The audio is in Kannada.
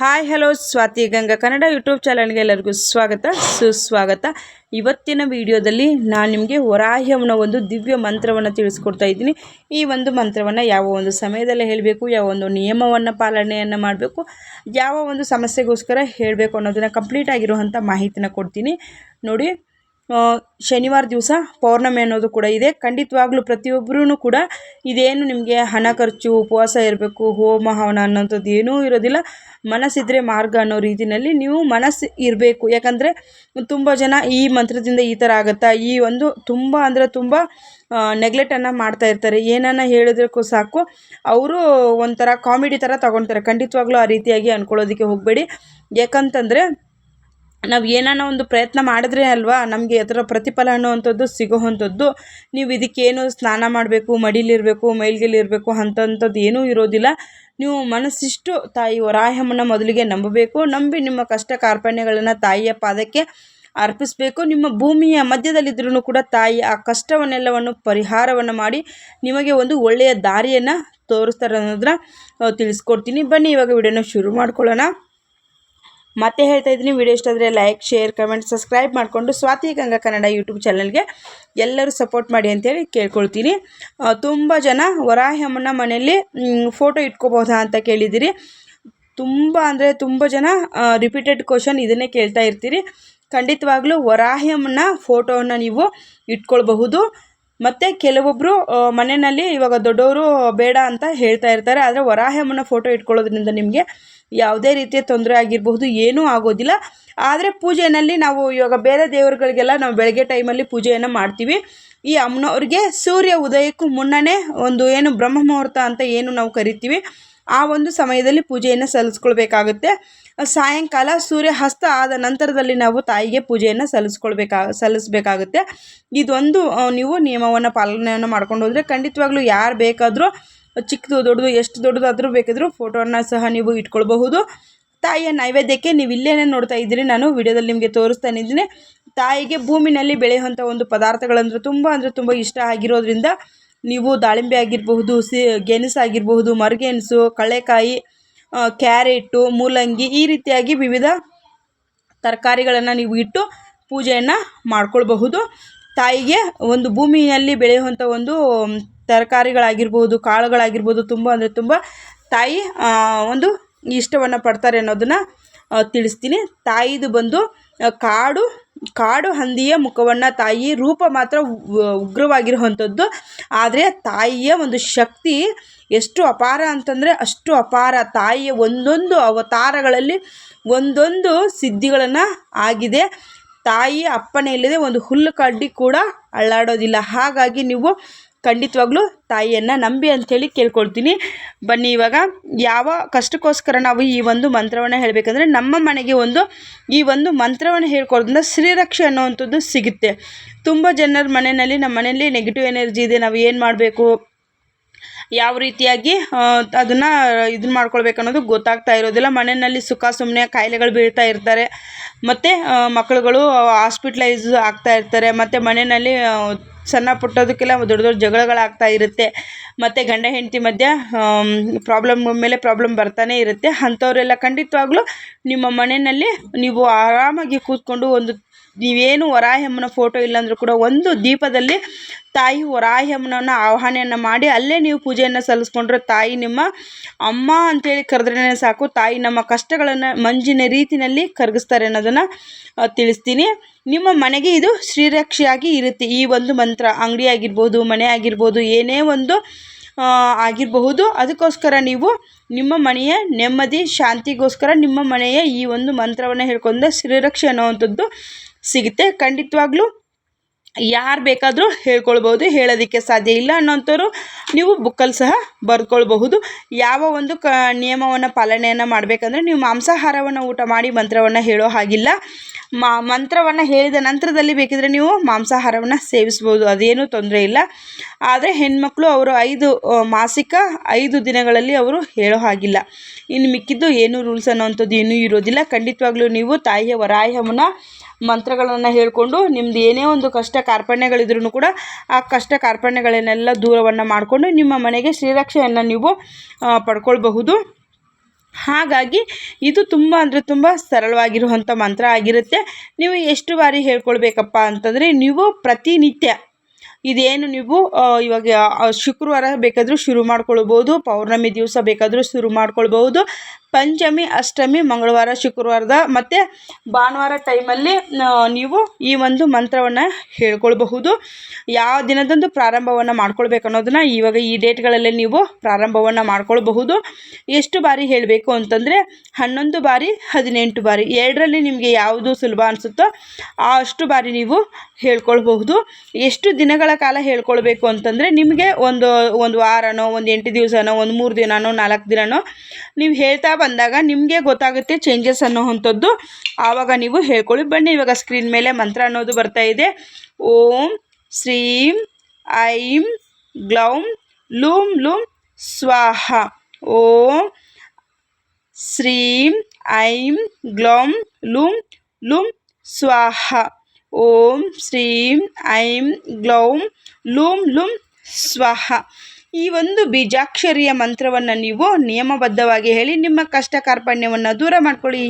Hi hello Swathi Ganga Kannada YouTube ಚಾನಲ್ಗೆ ಎಲ್ಲರಿಗೂ ಸ್ವಾಗತ, ಸುಸ್ವಾಗತ. ಇವತ್ತಿನ ವಿಡಿಯೋದಲ್ಲಿ ನಾನು ನಿಮಗೆ ವರಾಹ್ಯವನ್ನ, ಒಂದು ದಿವ್ಯ ಮಂತ್ರವನ್ನು ತಿಳಿಸ್ಕೊಡ್ತಾ ಇದ್ದೀನಿ. ಈ ಒಂದು ಮಂತ್ರವನ್ನು ಯಾವ ಒಂದು ಸಮಯದಲ್ಲಿ ಹೇಳಬೇಕು, ಯಾವ ಒಂದು ನಿಯಮವನ್ನು ಪಾಲನೆಯನ್ನು ಮಾಡಬೇಕು, ಯಾವ ಒಂದು ಸಮಸ್ಯೆಗೋಸ್ಕರ ಹೇಳಬೇಕು ಅನ್ನೋದನ್ನು ಕಂಪ್ಲೀಟ್ ಆಗಿರುವಂಥ ಮಾಹಿತಿನ ಕೊಡ್ತೀನಿ. ನೋಡಿ ಶನಿವಾರ ದಿವಸ ಪೌರ್ಣಮಿ ಅನ್ನೋದು ಕೂಡ ಇದೆ. ಖಂಡಿತವಾಗ್ಲೂ ಪ್ರತಿಯೊಬ್ಬರೂ ಕೂಡ ಇದೇನು ನಿಮಗೆ ಹಣ ಖರ್ಚು, ಉಪವಾಸ ಇರಬೇಕು, ಹೋಮ, ಹವನ ಅನ್ನೋಂಥದ್ದು ಏನೂ ಇರೋದಿಲ್ಲ. ಮನಸ್ಸಿದ್ರೆ ಮಾರ್ಗ ಅನ್ನೋ ರೀತಿಯಲ್ಲಿ ನೀವು ಮನಸ್ಸು ಇರಬೇಕು. ಯಾಕಂದರೆ ತುಂಬ ಜನ ಈ ಮಂತ್ರದಿಂದ ಈ ಥರ ಆಗುತ್ತಾ? ಈ ಒಂದು ತುಂಬ ಅಂದರೆ ತುಂಬ ನೆಗ್ಲೆಕ್ಟನ್ನು ಮಾಡ್ತಾ ಇರ್ತಾರೆ. ಏನನ್ನ ಹೇಳಿದ್ರಕ್ಕೂ ಸಾಕು. ಅವರು ಒಂಥರ ಕಾಮಿಡಿ ಥರ ತಗೊಳ್ತಾರೆ ಖಂಡಿತವಾಗ್ಲೂ ಆ ರೀತಿಯಾಗಿ ಅಂದ್ಕೊಳ್ಳೋದಕ್ಕೆ ಹೋಗಬೇಡಿ. ಯಾಕಂತಂದರೆ ನಾವು ಏನಾನ ಒಂದು ಪ್ರಯತ್ನ ಮಾಡಿದ್ರೆ ಅಲ್ವಾ, ನಮಗೆ ಅದರ ಪ್ರತಿಫಲ ಅನ್ನುವಂಥದ್ದು ಸಿಗೋವಂಥದ್ದು. ನೀವು ಇದಕ್ಕೇನು ಸ್ನಾನ ಮಾಡಬೇಕು ಮಡಿಲಿರಬೇಕು ಮೈಲ್ಗೆಲಿರಬೇಕು ಅಂತಂಥದ್ದು ಏನೂ ಇರೋದಿಲ್ಲ. ನೀವು ಮನಸ್ಸಿಷ್ಟು ತಾಯಿ ವರಾಯಮ್ಮನ ಮೊದಲಿಗೆ ನಂಬಬೇಕು. ನಂಬಿ ನಿಮ್ಮ ಕಷ್ಟ ಕಾರ್ಪಣ್ಯಗಳನ್ನು ತಾಯಿಯ ಪಾದಕ್ಕೆ ಅರ್ಪಿಸಬೇಕು. ನಿಮ್ಮ ಭೂಮಿಯ ಮಧ್ಯದಲ್ಲಿದ್ದರೂ ಕೂಡ ತಾಯಿ ಆ ಕಷ್ಟವನ್ನೆಲ್ಲವನ್ನು ಪರಿಹಾರವನ್ನು ಮಾಡಿ ನಿಮಗೆ ಒಂದು ಒಳ್ಳೆಯ ದಾರಿಯನ್ನು ತೋರಿಸ್ತಾರೆ ಅನ್ನೋದನ್ನ ತಿಳಿಸ್ಕೊಡ್ತೀನಿ. ಬನ್ನಿ, ಇವಾಗ ವಿಡಿಯೋನ ಶುರು ಮಾಡ್ಕೊಳ್ಳೋಣ. ಮತ್ತೆ ಹೇಳ್ತಾ ಇದ್ದೀನಿ, ವಿಡಿಯೋ ಇಷ್ಟ ಆದರೆ ಲೈಕ್ ಶೇರ್ ಕಮೆಂಟ್ ಸಬ್ಸ್ಕ್ರೈಬ್ ಮಾಡಿಕೊಂಡು ಸ್ವಾತಿ ಗಂಗಾ ಕನ್ನಡ ಯೂಟ್ಯೂಬ್ ಚಾನಲ್ಗೆ ಎಲ್ಲರೂ ಸಪೋರ್ಟ್ ಮಾಡಿ ಅಂತೇಳಿ ಕೇಳ್ಕೊಳ್ತೀನಿ. ತುಂಬ ಜನ ವರಾಹಮ್ಮನ ಮನೆಯಲ್ಲಿ ಫೋಟೋ ಇಟ್ಕೋಬೋದಾ ಅಂತ ಕೇಳಿದ್ದೀರಿ. ತುಂಬ ಅಂದರೆ ತುಂಬ ಜನ ರಿಪೀಟೆಡ್ ಕ್ವಶನ್ ಇದನ್ನೇ ಕೇಳ್ತಾ ಇರ್ತೀರಿ. ಖಂಡಿತವಾಗ್ಲೂ ವರಾಹಮ್ಮನ ಫೋಟೋವನ್ನು ನೀವು ಇಟ್ಕೊಳ್ಬಹುದು. ಮತ್ತು ಕೆಲವೊಬ್ಬರು ಮನೆಯಲ್ಲಿ ಇವಾಗ ದೊಡ್ಡವರು ಬೇಡ ಅಂತ ಹೇಳ್ತಾ ಇರ್ತಾರೆ. ಆದರೆ ವರಾಹಮ್ಮನ ಫೋಟೋ ಇಟ್ಕೊಳ್ಳೋದ್ರಿಂದ ನಿಮಗೆ ಯಾವುದೇ ರೀತಿಯ ತೊಂದರೆ ಆಗಿರಬಹುದು, ಏನೂ ಆಗೋದಿಲ್ಲ. ಆದರೆ ಪೂಜೆಯಲ್ಲಿ ನಾವು ಇವಾಗ ಬೇರೆ ದೇವರುಗಳಿಗೆಲ್ಲ ನಾವು ಬೆಳಗ್ಗೆ ಟೈಮಲ್ಲಿ ಪೂಜೆಯನ್ನು ಮಾಡ್ತೀವಿ. ಈ ಅಮ್ಮನವ್ರಿಗೆ ಸೂರ್ಯ ಉದಯಕ್ಕೂ ಮುನ್ನನೇ ಒಂದು ಏನು ಬ್ರಹ್ಮ ಮುಹೂರ್ತ ಅಂತ ಏನು ನಾವು ಕರಿತೀವಿ. ಆ ಒಂದು ಸಮಯದಲ್ಲಿ ಪೂಜೆಯನ್ನು ಸಲ್ಲಿಸ್ಕೊಳ್ಬೇಕಾಗುತ್ತೆ. ಸಾಯಂಕಾಲ ಸೂರ್ಯ ಹಸ್ತ ಆದ ನಂತರದಲ್ಲಿ ನಾವು ತಾಯಿಗೆ ಪೂಜೆಯನ್ನು ಸಲ್ಲಿಸ್ಕೊಳ್ಬೇಕಾ, ಸಲ್ಲಿಸಬೇಕಾಗುತ್ತೆ. ಇದೊಂದು ನೀವು ನಿಯಮವನ್ನು ಪಾಲನೆಯನ್ನು ಮಾಡ್ಕೊಂಡು ಹೋದರೆ ಖಂಡಿತವಾಗ್ಲೂ ಯಾರು ಬೇಕಾದರೂ ಚಿಕ್ಕದು ದೊಡ್ಡದು ಎಷ್ಟು ದೊಡ್ಡದಾದರೂ ಬೇಕಿದ್ರೂ ಫೋಟೋನ ಸಹ ನೀವು ಇಟ್ಕೊಳ್ಬಹುದು. ತಾಯಿಯ ನೈವೇದ್ಯಕ್ಕೆ ನೀವು ಇಲ್ಲೇನೇ ನೋಡ್ತಾ ಇದ್ದೀರಿ. ನಾನು ವಿಡಿಯೋದಲ್ಲಿ ನಿಮಗೆ ತೋರಿಸ್ತಾ ತಾಯಿಗೆ ಭೂಮಿನಲ್ಲಿ ಬೆಳೆಯುವಂಥ ಒಂದು ಪದಾರ್ಥಗಳಂದ್ರೆ ತುಂಬ ಅಂದರೆ ತುಂಬ ಇಷ್ಟ ಆಗಿರೋದ್ರಿಂದ ನೀವು ದಾಳಿಂಬೆ ಆಗಿರಬಹುದು ಸಿ ಗೆಣಸು ಆಗಿರಬಹುದು ಮರಗೆಣಸು ಕಳ್ಳೆಕಾಯಿ ಆ, ಕ್ಯಾರೆಟು ಮೂಲಂಗಿ ಈ ರೀತಿಯಾಗಿ ವಿವಿಧ ತರಕಾರಿಗಳನ್ನು ನೀವು ಇಟ್ಟು ಪೂಜೆಯನ್ನು ಮಾಡ್ಕೊಳ್ಬಹುದು. ತಾಯಿಗೆ ಒಂದು ಭೂಮಿಯಲ್ಲಿ ಬೆಳೆಯುವಂಥ ಒಂದು ತರಕಾರಿಗಳಾಗಿರ್ಬೋದು ಕಾಳುಗಳಾಗಿರ್ಬೋದು ತುಂಬ ಅಂದರೆ ತುಂಬ ತಾಯಿ ಒಂದು ಇಷ್ಟವನ್ನು ಪಡ್ತಾರೆ ಅನ್ನೋದನ್ನು ತಿಳಿಸ್ತೀನಿ. ತಾಯಿದು ಬಂದು ಕಾಡು ಕಾಡು ಹಂದಿಯ ಮುಖವನ್ನು ತಾಯಿ ರೂಪ ಮಾತ್ರ ಉಗ್ರವಾಗಿರುವಂಥದ್ದು. ಆದರೆ ತಾಯಿಯ ಒಂದು ಶಕ್ತಿ ಎಷ್ಟು ಅಪಾರ ಅಂತಂದರೆ ಅಷ್ಟು ಅಪಾರ. ತಾಯಿಯ ಒಂದೊಂದು ಅವತಾರಗಳಲ್ಲಿ ಒಂದೊಂದು ಸಿದ್ಧಿಗಳನ್ನು ಆಗಿದೆ. ತಾಯಿಯ ಅಪ್ಪಣೆ ಇಲ್ಲದೆ ಒಂದು ಹುಲ್ಲು ಕಡ್ಡಿ ಕೂಡ ಅಳ್ಳಾಡೋದಿಲ್ಲ ಹಾಗಾಗಿ ನೀವು ಖಂಡಿತವಾಗ್ಲೂ ತಾಯಿಯನ್ನು ನಂಬಿ ಅಂಥೇಳಿ ಕೇಳ್ಕೊಳ್ತೀನಿ. ಬನ್ನಿ ಇವಾಗ ಯಾವ ಕಷ್ಟಕ್ಕೋಸ್ಕರ ನಾವು ಈ ಒಂದು ಮಂತ್ರವನ್ನು ಹೇಳಬೇಕಂದ್ರೆ ನಮ್ಮ ಮನೆಗೆ ಒಂದು ಈ ಒಂದು ಮಂತ್ರವನ್ನು ಹೇಳ್ಕೊಡೋದ್ರಿಂದ ಶ್ರೀರಕ್ಷೆ ಅನ್ನೋವಂಥದ್ದು ಸಿಗುತ್ತೆ. ತುಂಬ ಜನರ ಮನೆಯಲ್ಲಿ ನಮ್ಮ ಮನೆಯಲ್ಲಿ ನೆಗೆಟಿವ್ ಎನರ್ಜಿ ಇದೆ, ನಾವು ಏನು ಮಾಡಬೇಕು? ಯಾವ ರೀತಿಯಾಗಿ ಅದನ್ನು ಇದನ್ನ ಮಾಡ್ಕೊಳ್ಬೇಕನ್ನೋದು ಗೊತ್ತಾಗ್ತಾ ಇರೋದಿಲ್ಲ. ಮನೆಯಲ್ಲಿ ಸುಖ ಸುಮ್ಮನೆ ಕಾಯಿಲೆಗಳು ಬೀಳ್ತಾ ಇರ್ತಾರೆ. ಮತ್ತು ಮಕ್ಕಳುಗಳು ಆಸ್ಪಿಟ್ಲೈಸ್ ಆಗ್ತಾ ಇರ್ತಾರೆ. ಮತ್ತು ಮನೆಯಲ್ಲಿ ಸಣ್ಣ ಪುಟ್ಟದಕ್ಕೆಲ್ಲ ದೊಡ್ಡ ದೊಡ್ಡ ಜಗಳಗಳಾಗ್ತಾ ಇರುತ್ತೆ. ಮತ್ತು ಗಂಡ, ಹೆಂಡತಿ ಮಧ್ಯ ಪ್ರಾಬ್ಲಮ್ ಮೇಲೆ ಪ್ರಾಬ್ಲಮ್ ಬರ್ತಾನೆ ಇರುತ್ತೆ. ಅಂಥವರೆಲ್ಲ ಖಂಡಿತವಾಗ್ಲೂ ನಿಮ್ಮ ಮನೆಯಲ್ಲಿ ನೀವು ಆರಾಮಾಗಿ ಕೂತ್ಕೊಂಡು ಒಂದು ನೀವೇನು ವರಾಹಮ್ಮನ ಫೋಟೋ ಇಲ್ಲಾಂದ್ರೂ ಕೂಡ ಒಂದು ದೀಪದಲ್ಲಿ ತಾಯಿ ವರಾಹಮ್ಮನನ್ನು ಆವಾಹನೆಯನ್ನು ಮಾಡಿ ಅಲ್ಲೇ ನೀವು ಪೂಜೆಯನ್ನು ಸಲ್ಲಿಸ್ಕೊಂಡ್ರೆ ತಾಯಿ ನಿಮ್ಮ ಅಮ್ಮ ಅಂತೇಳಿ ಕರೆದ್ರೇ ಸಾಕು. ತಾಯಿ ನಮ್ಮ ಕಷ್ಟಗಳನ್ನು ಮಂಜಿನ ರೀತಿಯಲ್ಲಿ ಕರಗಿಸ್ತಾರೆ ಅನ್ನೋದನ್ನು ತಿಳಿಸ್ತೀನಿ. ನಿಮ್ಮ ಮನೆಗೆ ಇದು ಶ್ರೀರಕ್ಷೆಯಾಗಿ ಇರುತ್ತೆ. ಈ ಒಂದು ಮಂತ್ರ ಅಂಗಡಿ ಆಗಿರ್ಬೋದು, ಮನೆ ಆಗಿರ್ಬೋದು, ಏನೇ ಒಂದು ಆಗಿರಬಹುದು. ಅದಕ್ಕೋಸ್ಕರ ನೀವು ನಿಮ್ಮ ಮನೆಯ ನೆಮ್ಮದಿ, ಶಾಂತಿಗೋಸ್ಕರ ನಿಮ್ಮ ಮನೆಯ ಈ ಒಂದು ಮಂತ್ರವನ್ನು ಹೇಳ್ಕೊಂಡ ಶ್ರೀರಕ್ಷೆ ಅನ್ನೋವಂಥದ್ದು ಸಿಗುತ್ತೆ. ಖಂಡಿತವಾಗ್ಲೂ ಯಾರು ಬೇಕಾದರೂ ಹೇಳ್ಕೊಳ್ಬೋದು, ಹೇಳೋದಕ್ಕೆ ಸಾಧ್ಯ ಇಲ್ಲ ಅನ್ನೋಂಥವ್ರು ನೀವು ಬುಕ್ಕಲ್ಲಿ ಸಹ ಬರ್ಕೊಳ್ಬಹುದು ಯಾವ ಒಂದು ಕ, ನಿಯಮವನ್ನು ಪಾಲನೆಯನ್ನು ಮಾಡಬೇಕಂದ್ರೆ ನೀವು ಮಾಂಸಾಹಾರವನ್ನು ಊಟ ಮಾಡಿ, ಮಂತ್ರವನ್ನು ಹೇಳೋ ಹಾಗಿಲ್ಲ. ಮಾ, ಮಂತ್ರವನ್ನು ಹೇಳಿದ ನಂತರದಲ್ಲಿ ಬೇಕಿದ್ರೆ ನೀವು ಮಾಂಸಾಹಾರವನ್ನು ಸೇವಿಸ್ಬೋದು. ಅದೇನೂ ತೊಂದರೆ ಇಲ್ಲ. ಆದರೆ ಹೆಣ್ಮಕ್ಳು ಅವರು ಐದು ಮಾಸಿಕ ಐದು ದಿನಗಳಲ್ಲಿ ಅವರು ಹೇಳೋ ಹಾಗಿಲ್ಲ. ಇನ್ನು ಮಿಕ್ಕಿದ್ದು ಏನು ರೂಲ್ಸ್ ಅನ್ನೋವಂಥದ್ದು ಏನೂ ಇರೋದಿಲ್ಲ. ಖಂಡಿತವಾಗ್ಲೂ ನೀವು ತಾಯಿಯ ವರಾಹಮನ ಮಂತ್ರಗಳನ್ನು ಹೇಳಿಕೊಂಡು ನಿಮ್ದು ಏನೇ ಒಂದು ಕಷ್ಟ ಕಾರ್ಪಣ್ಯಗಳಿದ್ರೂ ಕೂಡ ಆ ಕಷ್ಟ ಕಾರ್ಪಣ್ಯಗಳನ್ನೆಲ್ಲ ದೂರವನ್ನು ಮಾಡಿಕೊಂಡು ನಿಮ್ಮ ಮನೆಗೆ ಶ್ರೀರಕ್ಷೆಯನ್ನು ನೀವು ಪಡ್ಕೊಳ್ಬಹುದು. ಹಾಗಾಗಿ ಇದು ತುಂಬ ಅಂದರೆ ತುಂಬ ಸರಳವಾಗಿರುವಂಥ ಮಂತ್ರ ಆಗಿರುತ್ತೆ. ನೀವು ಎಷ್ಟು ಬಾರಿ ಹೇಳ್ಕೊಳ್ಬೇಕಪ್ಪ ಅಂತಂದರೆ ನೀವು ಪ್ರತಿನಿತ್ಯ ಇದೇನು ನೀವು ಇವಾಗ ಶುಕ್ರವಾರ ಬೇಕಾದರೂ ಶುರು ಮಾಡ್ಕೊಳ್ಬೋದು, ಪೌರ್ಣಮಿ ದಿವಸ ಬೇಕಾದರೂ ಶುರು ಮಾಡ್ಕೊಳ್ಬೋದು ಪಂಚಮಿ, ಅಷ್ಟಮಿ, ಮಂಗಳವಾರ, ಶುಕ್ರವಾರದ ಮತ್ತು ಭಾನುವಾರ ಟೈಮಲ್ಲಿ ನೀವು ಈ ಒಂದು ಮಂತ್ರವನ್ನು ಹೇಳ್ಕೊಳ್ಬಹುದು. ಯಾವ ದಿನದಂದು ಪ್ರಾರಂಭವನ್ನು ಮಾಡ್ಕೊಳ್ಬೇಕು ಅನ್ನೋದನ್ನು ಇವಾಗ ಈ ಡೇಟ್ಗಳಲ್ಲೇ ನೀವು ಪ್ರಾರಂಭವನ್ನು ಮಾಡ್ಕೊಳ್ಬಹುದು. ಎಷ್ಟು ಬಾರಿ ಹೇಳಬೇಕು ಅಂತಂದರೆ, ಹನ್ನೊಂದು ಬಾರಿ, ಹದಿನೆಂಟು ಬಾರಿ, ಎರಡರಲ್ಲಿ ನಿಮಗೆ ಯಾವುದು ಸುಲಭ ಅನಿಸುತ್ತೋ ಆ ಅಷ್ಟು ಬಾರಿ ನೀವು ಹೇಳ್ಕೊಳ್ಬಹುದು. ಎಷ್ಟು ದಿನಗಳ ಕಾಲ ಹೇಳ್ಕೊಳ್ಬೇಕು ಅಂತಂದರೆ, ನಿಮಗೆ ಒಂದು ಒಂದು ವಾರನೋ, ಒಂದು ಎಂಟು ದಿವಸನೋ, ಒಂದು ಮೂರು ದಿನನೋ, ನಾಲ್ಕು ದಿನನೋ, ನೀವು ಹೇಳ್ತಾ ಬಂದಾಗ ನಿಮಗೆ ಗೊತ್ತಾಗುತ್ತೆ ಚೇಂಜಸ್ ಅನ್ನೋವಂಥದ್ದು ಆವಾಗ ನೀವು ಹೇಳ್ಕೊಳ್ಳಿ ಬನ್ನಿ ಇವಾಗ ಸ್ಕ್ರೀನ್ ಮೇಲೆ ಮಂತ್ರ ಅನ್ನೋದು ಬರ್ತಾ ಇದೆ ಓಂ ಶ್ರೀಂ ಐಂ ಗ್ಲೌಂ ಲೂಂ ಲೂಂ ಸ್ವಾಹ ಓಂ ಶ್ರೀಂ ಐಂ ಗ್ಲೌಂ ಲೂಂ ಲೂಂ ಸ್ವಾಹ ಓಂ ಶ್ರೀಂ ಐಂ ಗ್ಲೌಂ ಲೂಂ ಲೂಂ ಸ್ವಾಹ ಈ ಒಂದು ಬೀಜಾಕ್ಷರಿಯ ಮಂತ್ರವನ್ನು ನೀವು ನಿಯಮಬದ್ಧವಾಗಿ ಹೇಳಿ ನಿಮ್ಮ ಕಷ್ಟ ಕಾರ್ಪಣ್ಯವನ್ನು ದೂರ ಮಾಡ್ಕೊಳ್ಳಿ.